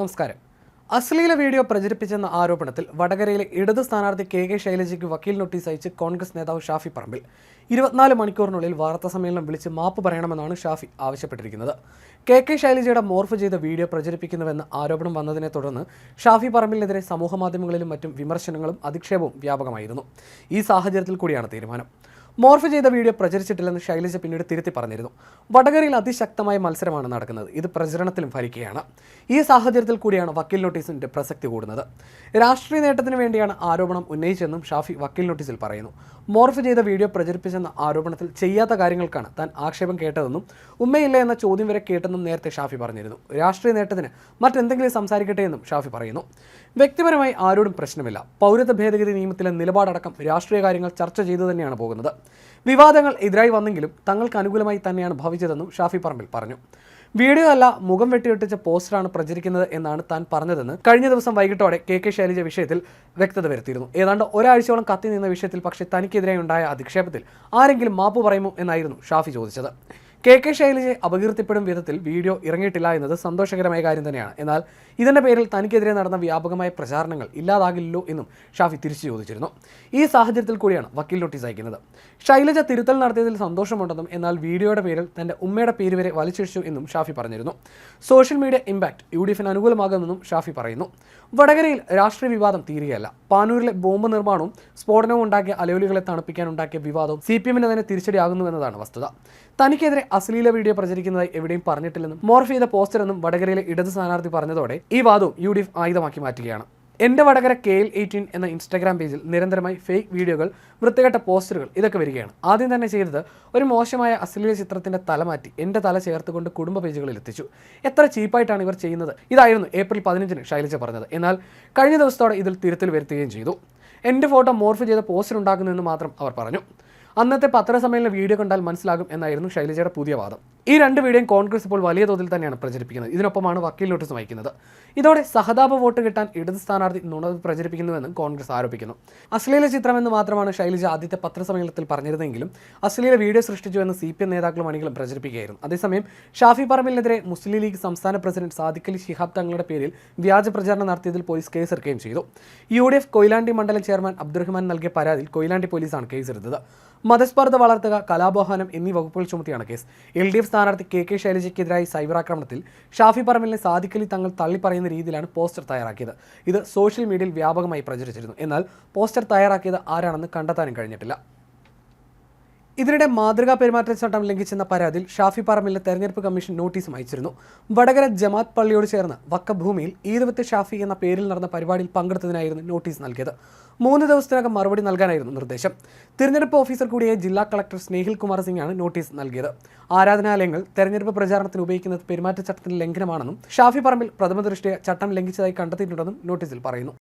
നമസ്കാരം. അശ്ലീല വീഡിയോ പ്രചരിപ്പിച്ചെന്ന ആരോപണത്തിൽ വടകരയിലെ ഇടത് സ്ഥാനാർത്ഥി കെ കെ ശൈലജയ്ക്ക് വക്കീൽ നോട്ടീസ് അയച്ച് കോൺഗ്രസ് നേതാവ് ഷാഫി പറമ്പിൽ. ഇരുപത്തിനാല് മണിക്കൂറിനുള്ളിൽ വാർത്താ സമ്മേളനം വിളിച്ച് മാപ്പ് പറയണമെന്നാണ് ഷാഫി ആവശ്യപ്പെട്ടിരിക്കുന്നത്. കെ കെ ശൈലജയുടെ മോർഫ് ചെയ്ത വീഡിയോ പ്രചരിപ്പിക്കുന്നുവെന്ന ആരോപണം വന്നതിനെ തുടർന്ന് ഷാഫി പറമ്പിലിനെതിരെ സമൂഹമാധ്യമങ്ങളിലും മറ്റും വിമർശനങ്ങളും അധിക്ഷേപവും വ്യാപകമായിരുന്നു. ഈ സാഹചര്യത്തിൽ കൂടിയാണ് തീരുമാനം. മോർഫ് ചെയ്ത വീഡിയോ പ്രചരിച്ചിട്ടില്ലെന്ന് ശൈലജ പിന്നീട് തിരുത്തി പറഞ്ഞിരുന്നു. വടകരയിൽ അതിശക്തമായ മത്സരമാണ് നടക്കുന്നത്. ഇത് പ്രചരണത്തിലും ഫലിക്കുകയാണ് ഈ സാഹചര്യത്തിൽ കൂടിയാണ് വക്കീൽ നോട്ടീസിന്റെ പ്രസക്തി കൂടുന്നത്. രാഷ്ട്രീയ നേട്ടത്തിന് വേണ്ടിയാണ് ആരോപണം ഉന്നയിച്ചെന്നും ഷാഫി വക്കീൽ നോട്ടീസിൽ പറയുന്നു. മോർഫ് ചെയ്ത വീഡിയോ പ്രചരിപ്പിച്ചെന്ന ആരോപണത്തിൽ ചെയ്യാത്ത കാര്യങ്ങൾക്കാണ് താൻ ആക്ഷേപം കേട്ടതെന്നും ഉമ്മയില്ല എന്ന ചോദ്യം വരെ കേട്ടെന്നും നേരത്തെ ഷാഫി പറഞ്ഞിരുന്നു. രാഷ്ട്രീയ നേട്ടത്തിന് മറ്റെന്തെങ്കിലും സംസാരിക്കട്ടെ എന്നും ഷാഫി പറയുന്നു. വ്യക്തിപരമായി ആരോടും പ്രശ്നമില്ല. പൗരത്വ ഭേദഗതി നിയമത്തിലെ നിലപാടടക്കം രാഷ്ട്രീയ കാര്യങ്ങൾ ചർച്ച ചെയ്തു തന്നെയാണ് പോകുന്നത്. വിവാദങ്ങൾ എതിരായി വന്നെങ്കിലും തങ്ങൾക്ക് അനുകൂലമായി തന്നെയാണ് ഭവിച്ചതെന്നും ഷാഫി പറമ്പിൽ പറഞ്ഞു. വീഡിയോ അല്ല മുഖം വെട്ടിയൊട്ടിച്ച പോസ്റ്ററാണ് പ്രചരിക്കുന്നത് എന്നാണ് താൻ പറഞ്ഞതെന്ന് കഴിഞ്ഞ ദിവസം വൈകിട്ടോടെ കെ കെ ശൈലജ വിഷയത്തിൽ വ്യക്തത വരുത്തിയിരുന്നു. ഏതാണ്ട് ഒരാഴ്ചയോളം കത്തി നിന്ന വിഷയത്തിൽ പക്ഷേ തനിക്കെതിരെ ഉണ്ടായ അധിക്ഷേപത്തിൽ ആരെങ്കിലും മാപ്പ് പറയുമോ എന്നായിരുന്നു ഷാഫി ചോദിച്ചത്. കെ കെ ശൈലജയെ അപകീർത്തിപ്പെടും വിധത്തിൽ വീഡിയോ ഇറങ്ങിയിട്ടില്ല എന്നത് സന്തോഷകരമായ കാര്യം തന്നെയാണ്. എന്നാൽ ഇതിന്റെ പേരിൽ തനിക്കെതിരെ നടന്ന വ്യാപകമായ പ്രചാരണങ്ങൾ ഇല്ലാതാകില്ലല്ലോ എന്നും ഷാഫി തിരിച്ചു ചോദിച്ചിരുന്നു. ഈ സാഹചര്യത്തിൽ കൂടിയാണ് വക്കീൽ നോട്ടീസ് അയക്കുന്നത്. ശൈലജ തിരുത്തൽ നടത്തിയതിൽ സന്തോഷമുണ്ടെന്നും എന്നാൽ വീഡിയോയുടെ പേരിൽ തന്റെ ഉമ്മയുടെ പേര് വരെ വലിച്ചിഴിച്ചു എന്നും ഷാഫി പറഞ്ഞിരുന്നു. Social media impact U D എഫിന് അനുകൂലമാകുമെന്നും ഷാഫി പറയുന്നു. വടകരയിൽ രാഷ്ട്രീയ വിവാദം തീരുകയല്ല പാനൂരിലെ ബോംബ് നിർമ്മാണവും സ്ഫോടനവും ഉണ്ടാക്കിയ അലയൊലികളെ തണുപ്പിക്കാൻ ഉണ്ടാക്കിയ വിവാദവും സി പി എമ്മിന് തന്നെ തിരിച്ചടിയാകുന്നുവെന്നതാണ് വസ്തുത. തനിക്കെതിരെ അശ്ലീല വീഡിയോ പ്രചരിക്കുന്നതായി എവിടെയും പറഞ്ഞിട്ടില്ലെന്നും മോർഫ് ചെയ്ത പോസ്റ്റർ എന്നും വടകരയിലെ ഇടത് സ്ഥാനാർത്ഥി പറഞ്ഞതോടെ ഈ വാദവും യു ഡി എഫ് ആയുധമാക്കി മാറ്റുകയാണ്. എന്റെ വടകര കെ എൽ എയ്റ്റീൻ എന്ന ഇൻസ്റ്റാഗ്രാം പേജിൽ നിരന്തരമായി ഫേക്ക് വീഡിയോകൾ വൃത്തികെട്ട പോസ്റ്ററുകൾ ഇതൊക്കെ വരികയാണ്. ആദ്യം തന്നെ ചെയ്തത് ഒരു മോശമായ അശ്ലീല ചിത്രത്തിന്റെ തല മാറ്റി എന്റെ തല ചേർത്തുകൊണ്ട് കുടുംബ പേജുകളിൽ എത്തിച്ചു. എത്ര ചീപ്പായിട്ടാണ് ഇവർ ചെയ്യുന്നത്? ഇതായിരുന്നു ഏപ്രിൽ പതിനഞ്ചിന് ശൈലജ പറഞ്ഞത്. എന്നാൽ കഴിഞ്ഞ ദിവസത്തോടെ ഇതിൽ തിരുത്തൽ വരുത്തുകയും ചെയ്തു. എന്റെ ഫോട്ടോ മോർഫ് ചെയ്ത പോസ്റ്റർ ഉണ്ടാക്കുന്നുവെന്ന് മാത്രം അവർ പറഞ്ഞു. അന്നത്തെ പത്രസമ്മേളന വീഡിയോ കണ്ടാൽ മനസ്സിലാകും എന്നായിരുന്നു ശൈലജയുടെ പുതിയ വാദം. ഈ രണ്ട് വീഡിയോയും കോൺഗ്രസ് ഇപ്പോൾ വലിയ തോതിൽ തന്നെയാണ് പ്രചരിപ്പിക്കുന്നത്. ഇതിനൊപ്പമാണ് വക്കീൽ നോട്ടീസ് വഹിക്കുന്നത് ഇതോടെ സഹതാപ വോട്ട് കിട്ടാൻ ഇടത് സ്ഥാനാർത്ഥി നുണ പ്രചരിപ്പിക്കുന്നുവെന്നും കോൺഗ്രസ് ആരോപിക്കുന്നു. അശ്ലീല ചിത്രമെന്ന് മാത്രമാണ് ശൈലജ ആദ്യത്തെ പത്രസമ്മേളനത്തിൽ പറഞ്ഞിരുന്നെങ്കിലും അശ്ലീല വീഡിയോ സൃഷ്ടിച്ചു എന്ന് സി പി എം നേതാക്കളും അണികളും പ്രചരിപ്പിക്കുകയായിരുന്നു. അതേസമയം ഷാഫി പറമ്പിലിനെതിരെ മുസ്ലിം ലീഗ് സംസ്ഥാന പ്രസിഡന്റ് സാദിഖ് അലി ശിഹാബ് തങ്ങളുടെ പേരിൽ വ്യാജ പ്രചാരണം നടത്തിയതിൽ പോലീസ് കേസെടുക്കുകയും ചെയ്തു. യു ഡി എഫ് കൊയിലാണ്ടി മണ്ഡലം ചെയർമാൻ അബ്ദുറഹ്മാൻ നൽകിയ പരാതിയിൽ കൊയിലാണ്ടി പോലീസാണ് കേസെടുത്തത്. മതസ്പർദ്ധ വളർത്തുക കലാപോഹനം എന്നീ വകുപ്പുകൾ ചുമത്തിയാണ് കേസ്. എൽ ഡി എഫ് സ്ഥാനാർത്ഥി കെ കെ ശൈലജയ്ക്കെതിരായി സൈബർ ആക്രമണത്തിൽ ഷാഫി പറമ്പിലിനെ സാദിഖലി തങ്ങൾ തള്ളിപ്പറയുന്ന രീതിയിലാണ് പോസ്റ്റർ തയ്യാറാക്കിയത്. ഇത് സോഷ്യൽ മീഡിയയിൽ വ്യാപകമായി പ്രചരിച്ചിരുന്നു. എന്നാൽ പോസ്റ്റർ തയ്യാറാക്കിയത് ആരാണെന്ന് കണ്ടെത്താനും കഴിഞ്ഞിട്ടില്ല. ഇതിനിടെ മാതൃകാ പെരുമാറ്റച്ചട്ടം ലംഘിച്ചെന്ന പരാതിയിൽ ഷാഫി പറമ്പിലെ തെരഞ്ഞെടുപ്പ് കമ്മീഷൻ നോട്ടീസും അയച്ചിരുന്നു. വടകര ജമാത്ത് പള്ളിയോട് ചേർന്ന് വക്കഭൂമിയിൽ ഈദ് ഷാഫി എന്ന പേരിൽ നടന്ന പരിപാടിയിൽ പങ്കെടുത്തതിനായിരുന്നു നോട്ടീസ് നൽകിയത്. മൂന്ന് ദിവസത്തിനകം മറുപടി നൽകാനായിരുന്നു നിർദ്ദേശം. തിരഞ്ഞെടുപ്പ് ഓഫീസർ കൂടിയായ ജില്ലാ കളക്ടർ സ്നേഹിൽ കുമാർ സിംഗാണ് നോട്ടീസ് നൽകിയത്. ആരാധനാലയങ്ങൾ തെരഞ്ഞെടുപ്പ് പ്രചാരണത്തിന് ഉപയോഗിക്കുന്നത് പെരുമാറ്റച്ചട്ടത്തിന്റെ ലംഘനമാണെന്നും ഷാഫി പറമ്പിൽ പ്രഥമ ദൃഷ്ടിയ ചട്ടം ലംഘിച്ചതായി കണ്ടെത്തിയിട്ടുണ്ടെന്നും നോട്ടീസിൽ പറയുന്നു.